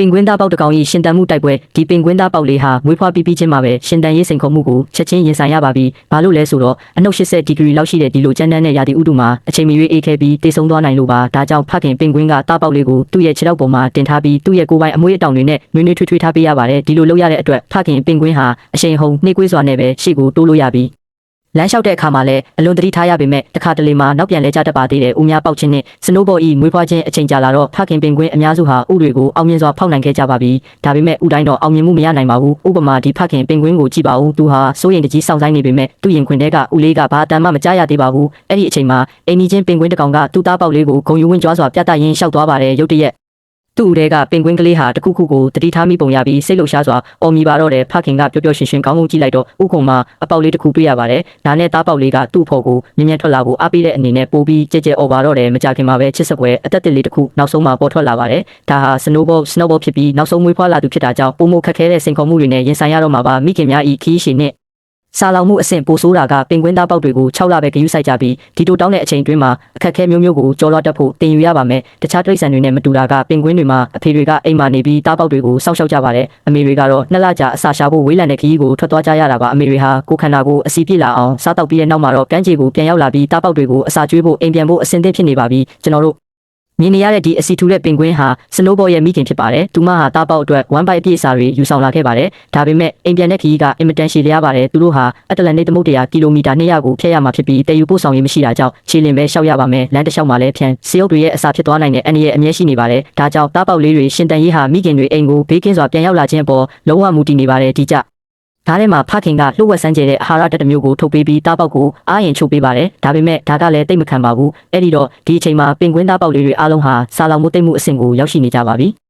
ပင်ကွင်းသားပေါက်တစ်ကောင်၏ရှင်တန်မှုတိုက်ပွဲဒီပင်ကွင်းသားပေါက်လေးဟာမွေးဖွားပြီးပြီးချင်းမှာပဲရှင်တန်ရေးစိန်ခေါ်မှုကိုချက်ချင်းရင်ဆိုင်ရပါပြီ။ဘာလို့လဲဆိုတော့အနှုတ်80ဒီဂရီလောက်ရှိတဲ့ဒီလိုကျန်းတန်းတဲ့ရာသီဥတုမှာအချိန်မီ၍အေးခဲပြီးတိတ်ဆုံးသွားနိုင်လို့ပါ။ဒါကြောင့်ဖခင်ပင်ကွင်းကသားပေါက်လေးကိုသူ့ရဲ့ခြေထောက်ပေါ်မှာတင်ထားပြီးသူ့ရဲ့ကိုယ်ပိုင်အမွှေးအတောင်တွေနဲ့နွေးနွေးထွေးထွေးထားပေးရပါတယ်။ဒီလိုလုပ်ရတဲ့အတွက်ဖခင်ပင်ကွင်းဟာအချိန်ဟုန်နှိကွေးစွာနဲ့ပဲရှေ့ကိုတိုးလို့ရပြီ။ လမ်းလျှောက်တဲ့အခါမှာလည်းအလွန်တတိထားရပေမဲ့တစ်ခါတလေမှာနောက်ပြန်လဲကြတတ်ပါသေးတယ်။ဦးများပေါက်ခြင်းနဲ့စနိုးဘော်ဤမွေးဖွားခြင်းအချိန်ကြာလာတော့ဖခင်ပင်ကွင်းအများစုဟာဥတွေကိုအောင်မြင်စွာဖောက်နိုင်ခဲ့ကြပါပြီ။ဒါပေမဲ့ဥတိုင်းတော့အောင်မြင်မှုမရနိုင်ပါဘူး။ဥပမာဒီဖခင်ပင်ကွင်းကိုကြည့်ပါဦး။သူဟာစိုးရိမ်တကြီးစောင့်ဆိုင်နေပေမဲ့သူ့ရင်ခွင်ထဲကဥလေးကဘာအတန်မှမကြားရသေးပါဘူး။အဲ့ဒီအချိန်မှာအိမ်နီးချင်းပင်ကွင်းတစ်ကောင်ကသူ့သားပေါက်လေးကိုဂုံယူဝင်ကြွားစွာပြတ်တရင်းရှောက်သွားပါတယ်ရုတ်တရက် သူ့ဦးထဲကပင်ကွင်းကလေးဟာတခုခုကိုတတိထားမိပုံရပြီးစိတ်လှုပ်ရှားစွာအော်မြည်ပါတော့တယ်ဖခင်ကပျော်ပျော်ရွှင်ရွှင်ကောင်းကောင်းကြည့်လိုက်တော့ဥခုံမှာအပေါက်လေးတစ်ခုတွေ့ရပါတယ်။ဒါနဲ့သားပေါက်လေးကသူ့ဖို့ကိုမြင်းမြတ်ထွက်လာကိုအားပေးတဲ့အနေနဲ့ပို့ပြီးကြဲကြဲအော်ပါတော့တယ်မကြခင်မှာပဲချစ်စပွဲအသက်တစ်လေးတစ်ခုနောက်ဆုံးမှာပေါ်ထွက်လာပါတယ်။ဒါဟာ snowball snowball ဖြစ်ပြီးနောက်ဆုံးမွေးဖွားလာသူဖြစ်တာကြောင့်ပုံမခက်ခဲတဲ့စိန်ခေါ်မှုတွေနဲ့ရင်ဆိုင်ရတော့မှာပါမိခင်များဤခီးရှင်နဲ့ စာလောင်မှုအဆင့်ပိုဆိုးတာကပင်ကွင်းသားပေါက်တွေကို6လပဲဂရုစိုက်ကြပြီးဒီတိုတောင်းတဲ့အချိန်တွင်းမှာအခက်အခဲမျိုးမျိုးကိုကြော်လွှတ်တတ်ဖို့တင်ယူရပါမယ်တခြားတိရစ္ဆာန်တွေနဲ့မတူတာကပင်ကွင်းတွေမှာအဖေတွေကအိမ်မှာနေပြီးသားပေါက်တွေကိုစောင့်ရှောက်ကြပါတယ်အမေတွေကတော့နှစ်လကြာအစာရှာဖို့ဝေးလံတဲ့ခရီးကိုထွက်သွားကြရတာပါအမေတွေဟာကိုယ်ခန္ဓာကိုအစီပြည့်လာအောင်စားတောက်ပြီးတဲ့နောက်မှာတော့ကမ်းခြေကိုပြန်ရောက်လာပြီးသားပေါက်တွေကိုအစာကျွေးဖို့အိမ်ပြန်ဖို့အဆင်သင့်ဖြစ်နေပါပြီကျွန်တော်တို့ မြင်နေရတဲ့ဒီအစီထူတဲ့ပင်ကွင်းဟာစနိုးဘော်ရဲ့မိခင်ဖြစ်ပါတယ်။သူမဟာတားပေါက်အတွက်1 byte အပြည့်အစာတွေယူဆောင်လာခဲ့ပါတယ်။ဒါပေမဲ့အိမ်ပြန်တဲ့ခရီးကအင်မတန်ရှည်လျားပါတယ်။သူတို့ဟာအတ္တလန်တိတ်သမုတ်တရာကီလိုမီတာ200ကိုဖျက်ရမှာဖြစ်ပြီးတည်ယူပို့ဆောင်ရေးမရှိတာကြောင့်ခြေလင်ပဲရှောက်ရပါမယ်။လမ်းတစ်လျှောက်မှာလည်းဖြန်စေအုပ်တွေရဲ့အစာဖြစ်သွားနိုင်တဲ့အန္တရာယ်အမြဲရှိနေပါတယ်။ဒါကြောင့်တားပေါက်လေးတွေရှင်တန်ရေးဟာမိခင်တွေအိမ်ကိုဘေးကင်းစွာပြန်ရောက်လာခြင်းအပေါ်လုံးဝမူတည်နေပါတယ်ဒီကြ။ ဒါထဲမှာဖခင်ကလှုပ်ဝက်ဆန်းကျဲတဲ့အာဟာရတက်တစ်မျိုးကိုထုတ်ပေးပြီးတားပေါက်ကိုအားရင်ချုပ်ပေးပါတယ်။ဒါပေမဲ့ဒါကလည်းတိတ်မခံပါဘူး။အဲ့ဒီတော့ဒီအချိန်မှာပင်ကွင်းသားပေါက်လေးတွေအားလုံးဟာစာလောင်မှုတိတ်မှုအဆင့်ကိုရောက်ရှိနေကြပါပြီ။